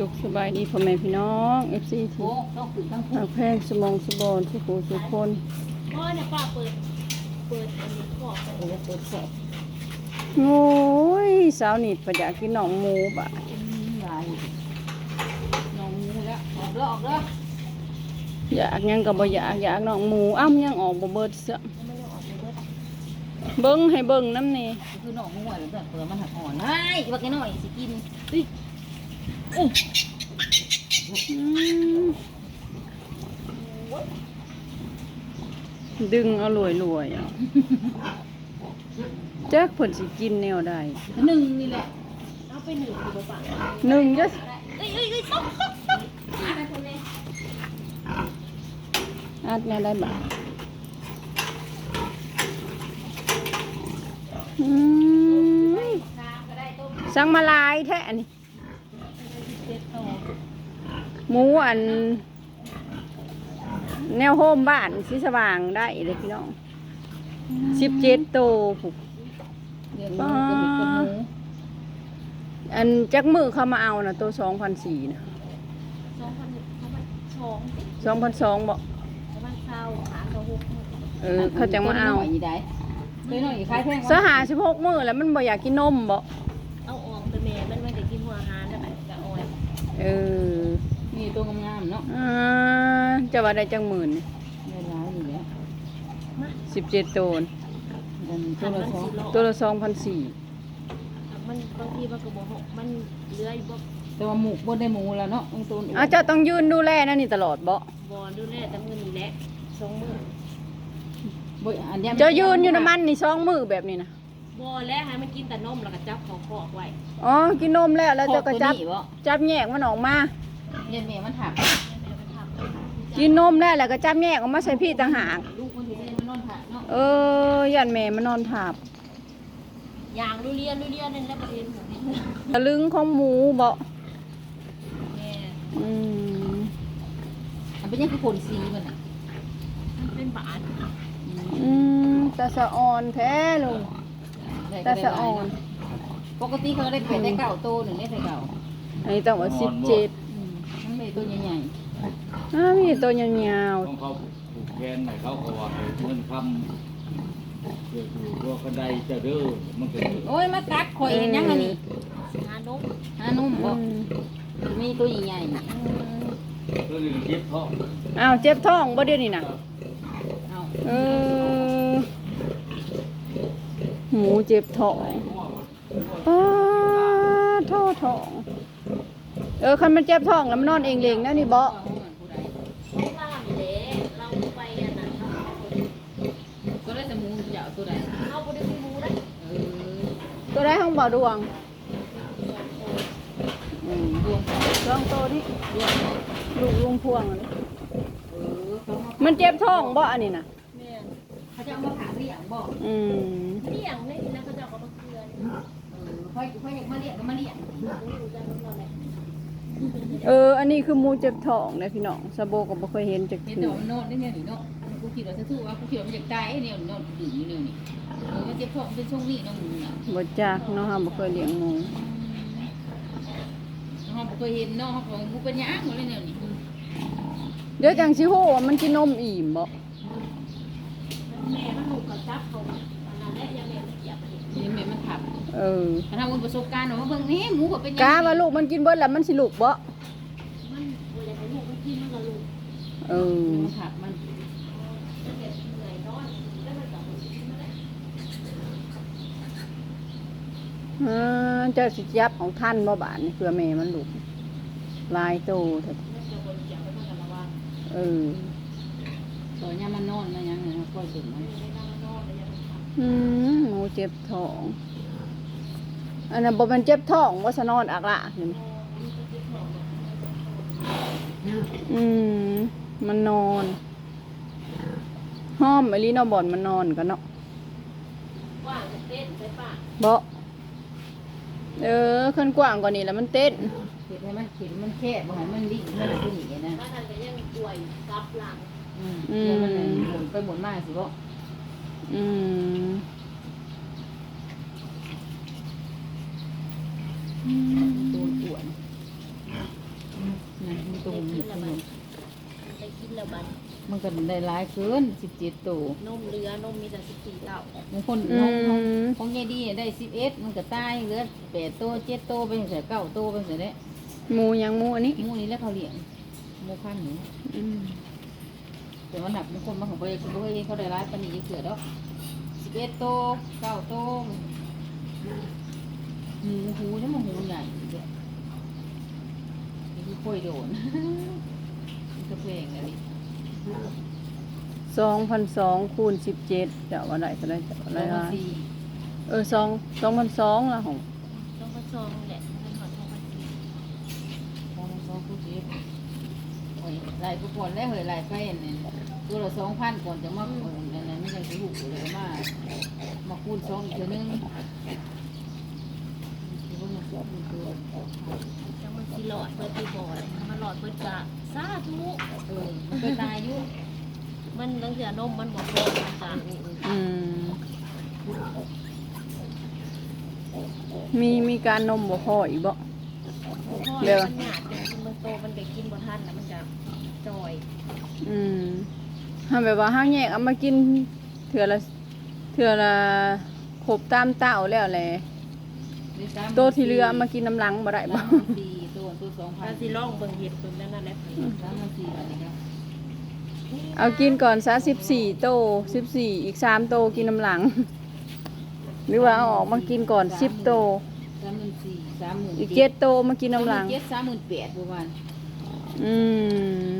สุขสบายดีพ่อแม่พี่น้องเอฟซีที่ทางแพงสมองสบอนสุขูสุขคนพราะเนี่ยป้าเปิด เปิดอันนี้ขอบโอ้เปิดสอบโอ้ยสาวนิดประอยากกินหนองหมูบ่ะลายน้องมูแล้วออกแล้วออกแล้วอยากยังก็บ่อยากอยากหนองหมูอ้ำยังออกบ่เบิดซะไม่ได้อเบิดเบิ่งให้เบิ่งน้ำนี่คือน้องมูอะเดี๋ยวเปิดมันหักอ่อนไอ้บักน้อยสิกินเฮ้ย ดึงเอารวยรวยๆเอาจักเพิ่นสิกินแนวใดหนึ่งนี่แหละ เอาไปหนึ่งดีกว่าป่ะหนึ่งจะเอ้ยเอ้ยเอ้ยต้องต้องต้องอะไรคนนี้อาดแม่ได้บ่อืมก็ได้ต้มสั่งมาลายแท้อันนี้เจ็ดต่อ หมูอัน แนวโฮมบ้านสีสว่างได้เลยพี่น้องสิบเจ็ดโตผูกเรียนมูก็มีกับหมูอันจักมือเขามาเอานะตัวสองพันสี่นะสองพันหนึ่งสองพันสองสองพันสองบอกสองพันเก้าหาเขาหกเออเขาจะมาเอาตัวน้อยอีได้ตัวน้อยอีคล้ายแพงสหาสิบหกมือแล้วมันบ่อยากกินนมบ่เอาออกไปแม่มันไม่ได้กินหัวอาหารแล้วแบบจะอ่อยเออนี่ ตัวงามๆเนาะอ่าจะว่าได้จังหมื่นได้หลายอยู่แล้วมาสิบเจ็ดโตนกันตัวละสองตัวละสองพันสี่มันบางทีมันก็บอกมันเลื้อยบ่แต่ว่าหมูบ่ได้หมูแล้วเนาะตัวอื่นอาเจ้าต้องยืนดูแลนั่นนี่ตลอดบ่บอดูแลแต่มือนี่แหละสองมือบ่อันเนี้ยเจ้ายืนอยู่น้ำมันนี่สองมือแบบนี้นะบอแล้วให้มันกินแต่นมแล้วก็จับเขาคอกไว้อ๋อกินนมแล้วแล้วเจ้าก็จับตัวนี้บ่จับแยกมันออกมา เรียนแม่มันถักกินนมแล้วแล้วก็จับแยกออกมาใส่พี่ต่างหากลูกมันสิได้มันนอนถักเนาะเออยันแม่มันนอนถาบอย่างดูเรียนดูเรียนนั่นแหละประเด็นของนี่ตะลึงของหมูบ่แม่อืมอันเป็นยังคือผลสีมันอะมันเป็นบาทอืมตาสะออนแท้ลุงตาสะออน ปกติเขาได้เป็ดได้เก่าโตหนึ่งได้แต่เก่าอันนี้ต้องว่าสิบเจ็ดอื มมันไม่ตัวใหญ่อ้ามีตัวยาวต้องเขาผูกแขนให้เขาเขาว่าให้เงินคำเพื่อดูว่ากันใดจะเด้อมันก็ๆโอ้ยมากัดข่อยเห็นยังไงนี่หานมหานุ่มๆบ่อืมมีตัวใหญ่ๆนี่ตัวนี้เจ็บท้องอ้าวเจ็บท้องบ่เดี๋ยวนี้นะเอาเออหมูเจ็บท้องป้าท่อท้อง เออคันมันเจ็บท้องแล้วมันนอนเองเลงนะนี่บ่ล่ามเละเราไปอันนั้นตัวได้แต่หมูจะเอาตัวใดเอาไปดูมูได้เออตัวได้ห้องบ่อดวงอืมดวงลองโตนี่ดวงลูกลุงพวงอันนี้เออเขามามันเจ็บท้องบ่อันนี้นะแม่เขาจะเอามาขาเรียงบ่อืมเลี้ยงได้นะเขาจะเอามาเกลือเออค่อยค่อยอยากมาเรียงก็มาเรียงดูจะน้ำ เราเลยเออ อันนี้คือหมูเจ็บท้องนะพี่น้องสะโบก็บ่เคยเห็นจักเห็นทีแต่ว่ามันโนดได้เนี่ยนี่เนาะกูคิดว่าจะสู้ว่ากูคิดว่ามันอยากตายไอ้เนี่ยโนดดื่มอยู่เนี่ยนี่เออมันเจ็บท้องเป็นช่วงนี้เนาะมึงน่ะบ่จักเนาะฮะบ่เคยเลี้ยงหมูเขาบ่เคยเห็นเนาะเขาบอกกูเป็นหยังเลยเนี่ยนี่เดี๋ยวจังสิฮู้ว่ามันกินนมอิ่มบ่แม่มันลูกกับจับเขา เกี่ยวไปนี่แม่มันถับเออถ้าทำประสบการณ์ว่าเบิ่งนี่หมูก็เป็นหยังกาว่าลูกมันกินเบิดแล้วมันสิลูกบ่มันเวลาเขาลูกมันกินมันก็ลูกเออมันถับมันมันเด็กเหนื่อยนอนแล้วมันก็มันได้อ่าเจ้าสิจับของท่านบ่บาดนี่เพื่อแม่มันลูกลายโตเถอะมันจะบนเกี่ยวไปมันก็ระวังเออตัวยามันนอนมันยังเนี่ยค่อยถึงมันไม่ได้นั่งนอนเลยยังไม่ทำอืมหมู เจ็บท้อง อันนั้นบ่แมันเจ็บท้องว่าสนอนอักละเห็นไหมอืม มันนอนห้อมอลีเนอบ่อนมันนอนกันเนาะว่างจะเต้นไปป่ะบ่เออขึ้นกว้างกว่านี้แล้วมันเต้นเห็นไหมมันเห็นมันแค่บ่ให้มันดิ่งมันขึ้นอย่างนะว่าท่านก็ยังป่วยซับหลังอืมเดี๋ยวมันหมุนไปหมุนมาสิบ่อืม ตัวอ้วนตรงได้กินี้นละบัดได้กินละบัดมันก็ได้หลายเกินสิบเจ็ดตัวนมเรือนมมีแต่สิบสี่เต้าบางคนอืน้องน้องมของยายดีได้สิบเอ็ดมันก็ตายเหลือแปดตัวเจ็ดตัวไปเสียเก้าตัวไปเสียได้หมูยังหมูอันนี้หมูนี่แล้วเขาเลี้ยงหมูพันธุ์นี่อืมแต่ว่าหนักบางคนบางคนบริษัทเขาเขาได้ร้ายปานนีเสือดอกสิบเอ็ดตัวเก้าตัว หมูหูนี่มันหูใหญ่เด้อนี่คือค่อยโดนมันก็เพลงอะไรสองพันสองคูณสิบเจ็ดจะว่าได้ก็ได้จะว่าแล้ได้วได้สี่เออสองสองพันสองละของต้องกระซองแหละมันหอดทองพันสี่สองสองคู่สิบโอ้ยหลายผู้คนแล้วเหยหลายแฟนเนี่ยตัวละสองพันก่อนจะมาโอ้ยนั่นนั่นไม่ใช่สิหูเลยมามาคูณสองอีกเท่านึงคือว่ามันสองมันคือ จังมันสิหลอดเปิดที่บ่อเลยมันหลอดเปิดกะสาธุเออมันเคยตายอยู่มันตั้งแต่นมมันบอกพอมันจ้ะอืมมีมีการนมบ่พออีกบ่พ่อเดี๋ยวมันหยาดจนมันโตมันก็กินบ่ทันแล้วมันจะจอยอืมถ้าแบบว่าห้างแยกเอามากินเถื่อละเถื่อละครบตามเต้าแล้วแหละโตวที่เหลือเอามากินน้ำหลังบ่ได้บ่สามพันสี่ตัวตัวสองพันถ้าสิลองเบิ่งเห็ดเบิ่งนั่นนั่นแหละสามพันสี่บาทนี่ครับเอากินก่อนซะสิบสี่โตสิบสี่อีกสามโตกินน้ำหลัง หรือว่าเอาออกมากินก่อนสิบโตสามหมื่นสี่สามหมื่นอีกเจ็ดโตมากินน้ำหลังเจ็ดสามหมื่นแปดประมาณอืม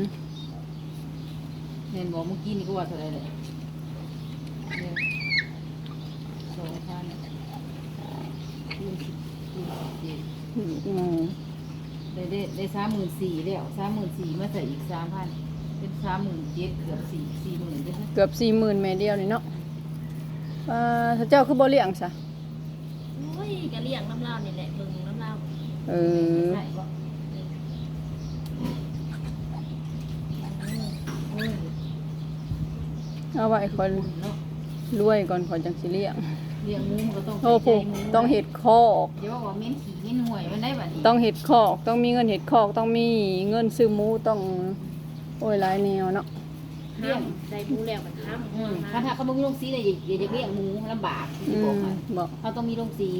เห็นบอกเมื่อกี้นี่ก็ว่าเท่าไหรเลยเนี่ยสองพัน คูณสิบคูณสิบเจ็ดอืมได้ได้ได้สามหมื่นสี่แล้วสามหมื่นสี่มาใส่อีกสามพันเป็นสามหมื่นเจ็ดเกือบสี่สี่หมื่นใช่ไหมเกือบสี่หมื่นแม่เดียวนี่เนาะอ่าถ้าเจ้าคือบ่เลี้ยงซะโอ้ยก็เลี้ยงน้ำลานี่แหละเบิ่งน้ำลาเออใช่ปะโอ้ยเอาไว้คอยเนาะ รวยก่อนขอยจังสิเลี้ยง เลี้ยงหมูมันก็ต้องโอ้ใส่โหใจหมูต้องเห็ดคอกเดี๋ยวว่าเม้นขี่เม้นห่วยมันได้แบบนี้ต้องเห็ดคอก ต้องมีเงินเห็ดคอก ต้องมีเงินซื้อหมูต้อง โอ้ยหลายแนวเนาะเลี้ยงได้หมูแล้วมันห้ามอืมถ้าถ้าเขาไม่มีโรงสีเลยอย่าอย่าเลี้ยงหมูลำบากอืที่บอกมให้บอกเขาต้องมีโรงสี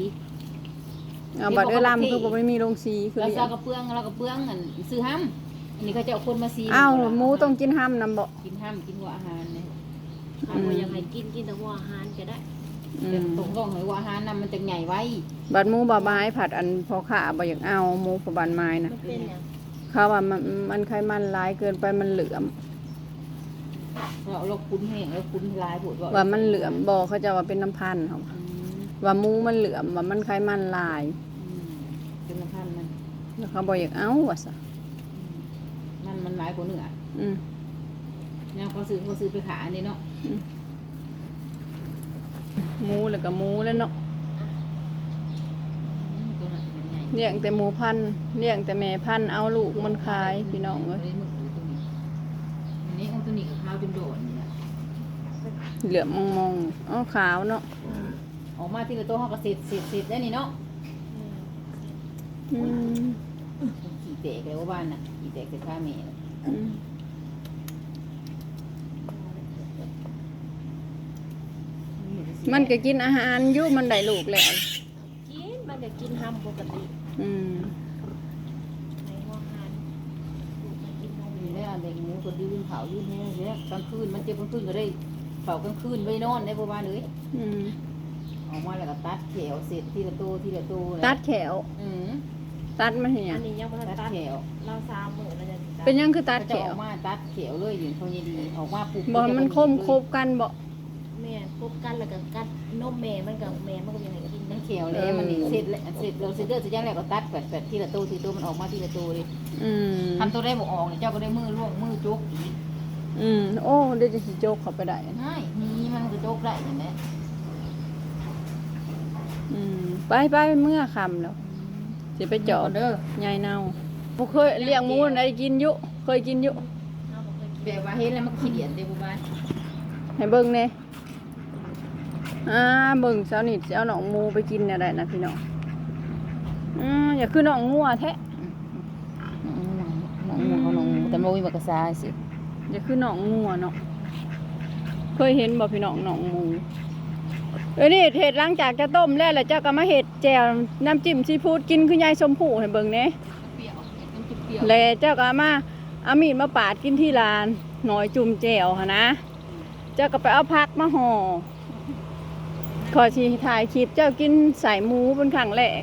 เอาบัตรเอ้ยลำคือบ่ไม่มีโรงสีคือแล้วเลี้ยเจ้างกระเปื้องเรากระเปื้องอันซื้อห้ำอันนี้เขาจะเอาคนมาซีอ้าวหมูต้องกินห้ำนำบ่กินห้ำกินหัวอาหารเนี่ยเอาบ่อยากให้กินกินแต่ว่าอาหารก็ได้ อืแต่มตรงต้องให้ว่าอาหารน่ะมันจะใหญ่ไว้บัตรหมูบาไม้ผัดอันพอขาบ่อยากเอาหมูกับบานไม้นะมันเป็นอย่างเขาว่ามันมันไขมันหลายเกินไปมันเหลือม เราเราคุ้นแห้งแล้วคุ้นลายผุดว่ามันเหลือมบ่เขาจะว่าเป็นน้ำพันธุ์เขาอืมว่าหมูมันเหลือมว่ามันไขมันหลายอืมเป็นน้ำพันธุ์มันแล้วเขาบ่อยากเอาว่าซะอืมมันมันหลายกว่าเนื้ออืม เนี่ยเขาซื้อเขาซื้อไปขายนี่เนาะ หมูแล้วก็หมูแล้วเนาะอืมตัวนั้นมันใหญ่เลี้ยงแต่หมูพันธุ์เลี้ยงแต่แม่พันธุ์เอาลูกมันขายพี่น้องเอ้ยอันนี้มึกอยู่ตรงนี้อันนี้เอาตัวนี้กับข้าวจนโดดนี่แหละเหลือมมองๆอ๋อขาวเนาะออกมาที่ละตัวเขาก็เสร็จเสร็จเสร็จได้นี่เนาะอืมขี่เตะเลยว่าบ้านน่ะขี่เตะคือข้าเมย์ มมันก็กินอาหารอยู่มันได้ลูกแล้วกินมันก็กินห้ำปกติอืมในว่าอาหารลูกมันกินนมมีแล้วเด็กหมูก็ยืนเผายืนแห้งเลยกลางคืนมันเจ็บกลางคืนก็ได้เผากลางคืนไว้นอนได้ประมาณเลยอืมออกมาแล้วก็ตัดแขวเสร็จทีละตัวทีละตัวเลยตัดแขวอืมตัดมันเหียอันนี้ยังบ่ทันตัดตัดแขวเราสามมื้อแล้วจะสิตัดเป็นหยังคือตัดเขาแขจะอวอกมาตัดแขวเลยอยู่เขาดีออกมาปุ๊บบ่มันคมคบกันบ่ แม่พบกันแล้วก็กัดนมแม่มันก็แม่มันก็ยังให้กินมัได้นแขวเลยมันนี่เสร็จแล้วเสร็จเราเสร็จเรื่องเสร็จยังแล้วก็ตัดแปดแปดทีละตัวทีละตัวมันออกมาทีละตัวเลยอืมทำตัวได้บอกออกเนี่ยเจ้าก็ได้มือล่วงมือจุกอีกอืมโอ้เดี๋ยวจะสิโจกเข้าไปได้ใช่นี่มันก็จุกได้เห็นไหมอืมไปไปเมื่อค่ำแล้วสิไปเจาะเด้อยายเน่าบ่เคยเลี้ยงหมูได้กินอยู่เคยกินอยู่เราบ่เคยกินแบบว่าเห็นแล้วมันขี้เดียดเด้อบุบ้านให้เบิ่งแหน่ อ่าเบิ่งเช้านี้สิเอาน้องหมูไปกินเนี่ยได้นะพี่น้องอืมอย่าคือน้องงัวแท้น้องงัวเขานแต่บ่มีบักกะซาสิอย่าคือหนองงัวเนาะเคยเห็นบ่พี่น้องหนองหมูเออนี่เห็ดหลังจากจะต้มแล้วแล้วเจ้าก็มาเห็ดแจ่วน้ำจิ้มซีฟู้ดกินคือยายชมพู่ให้เบิ่งเน่เปรี้ยวมันจะเปรี้ยวแล้วเจ้าก็เอามาเอามีดมาปาดกินที่ร้านหน่อยจุ่มแจ่วค่ะนะเจ้าก็ไปเอาพักมาห่อ ขอชีถ่ายคลิปเจ้ากินใส่หมูเป็นครั้งแรก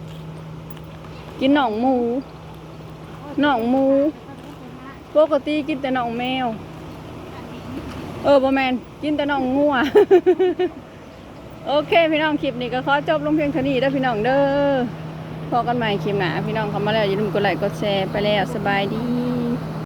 กินหนองหมูหนองหมู ปกติกินแต่หนองแมว เออบ่แมนกินแต่หนองงัว โอเค พี่น้องคลิปนี้ก็ขอจบลงเพียงเท่านี้เด้อพี่น้องเด้อพอกันใหม่คลิปหน้าพี่น้องเข้ามาแล้วอย่าลืมกดไลค์กดแชร์ไปแล้วสบายดี